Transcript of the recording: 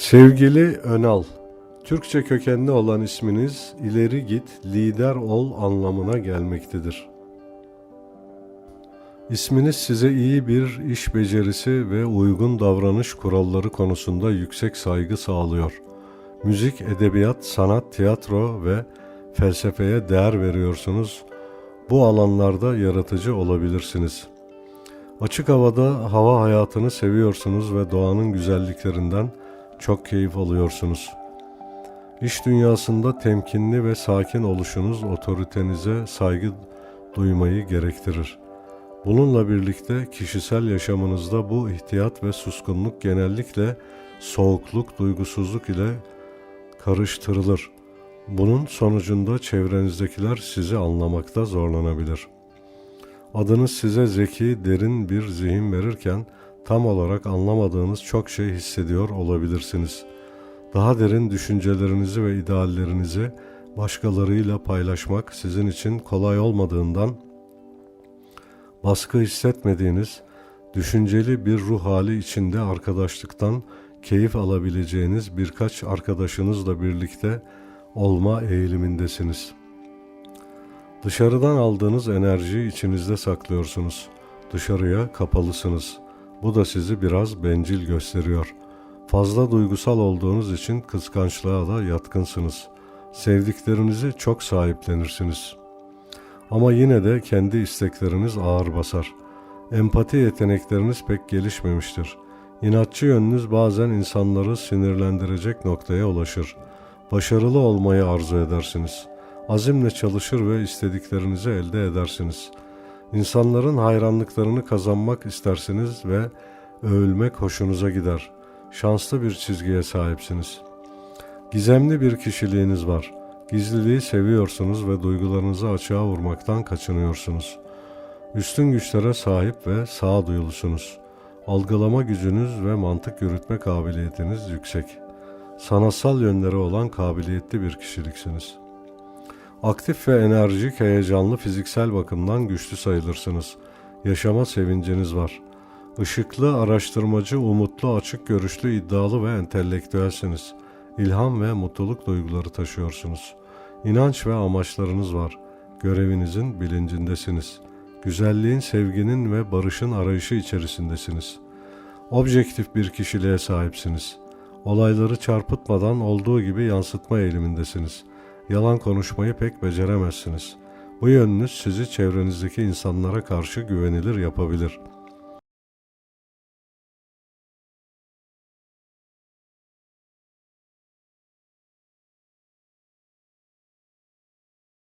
Sevgili Önal, Türkçe kökenli olan isminiz ileri git, lider ol anlamına gelmektedir. İsminiz size iyi bir iş becerisi ve uygun davranış kuralları konusunda yüksek saygı sağlıyor. Müzik, edebiyat, sanat, tiyatro ve felsefeye değer veriyorsunuz. Bu alanlarda yaratıcı olabilirsiniz. Açık havada hava hayatını seviyorsunuz ve doğanın güzelliklerinden çok keyif alıyorsunuz. İş dünyasında temkinli ve sakin oluşunuz otoritenize saygı duymayı gerektirir. Bununla birlikte kişisel yaşamınızda bu ihtiyat ve suskunluk genellikle soğukluk, duygusuzluk ile karıştırılır. Bunun sonucunda çevrenizdekiler sizi anlamakta zorlanabilir. Adınız size zeki, derin bir zihin verirken tam olarak anlamadığınız çok şey hissediyor olabilirsiniz. Daha derin düşüncelerinizi ve ideallerinizi başkalarıyla paylaşmak sizin için kolay olmadığından baskı hissetmediğiniz, düşünceli bir ruh hali içinde arkadaşlıktan keyif alabileceğiniz birkaç arkadaşınızla birlikte olma eğilimindesiniz. Dışarıdan aldığınız enerjiyi içinizde saklıyorsunuz. Dışarıya kapalısınız. Bu da sizi biraz bencil gösteriyor. Fazla duygusal olduğunuz için kıskançlığa da yatkınsınız. Sevdiklerinizi çok sahiplenirsiniz. Ama yine de kendi istekleriniz ağır basar. Empati yetenekleriniz pek gelişmemiştir. İnatçı yönünüz bazen insanları sinirlendirecek noktaya ulaşır. Başarılı olmayı arzu edersiniz. Azimle çalışır ve istediklerinizi elde edersiniz. İnsanların hayranlıklarını kazanmak istersiniz ve övülmek hoşunuza gider. Şanslı bir çizgiye sahipsiniz. Gizemli bir kişiliğiniz var. Gizliliği seviyorsunuz ve duygularınızı açığa vurmaktan kaçınıyorsunuz. Üstün güçlere sahip ve sağduyulusunuz. Algılama gücünüz ve mantık yürütme kabiliyetiniz yüksek. Sanatsal yönleri olan kabiliyetli bir kişiliksiniz. Aktif ve enerjik, heyecanlı, fiziksel bakımdan güçlü sayılırsınız. Yaşama sevinciniz var. Işıklı, araştırmacı, umutlu, açık görüşlü, iddialı ve entelektüelsiniz. İlham ve mutluluk duyguları taşıyorsunuz. İnanç ve amaçlarınız var. Görevinizin bilincindesiniz. Güzelliğin, sevginin ve barışın arayışı içerisindesiniz. Objektif bir kişiliğe sahipsiniz. Olayları çarpıtmadan olduğu gibi yansıtma eğilimindesiniz. Yalan konuşmayı pek beceremezsiniz. Bu yönünüz sizi çevrenizdeki insanlara karşı güvenilir yapabilir.''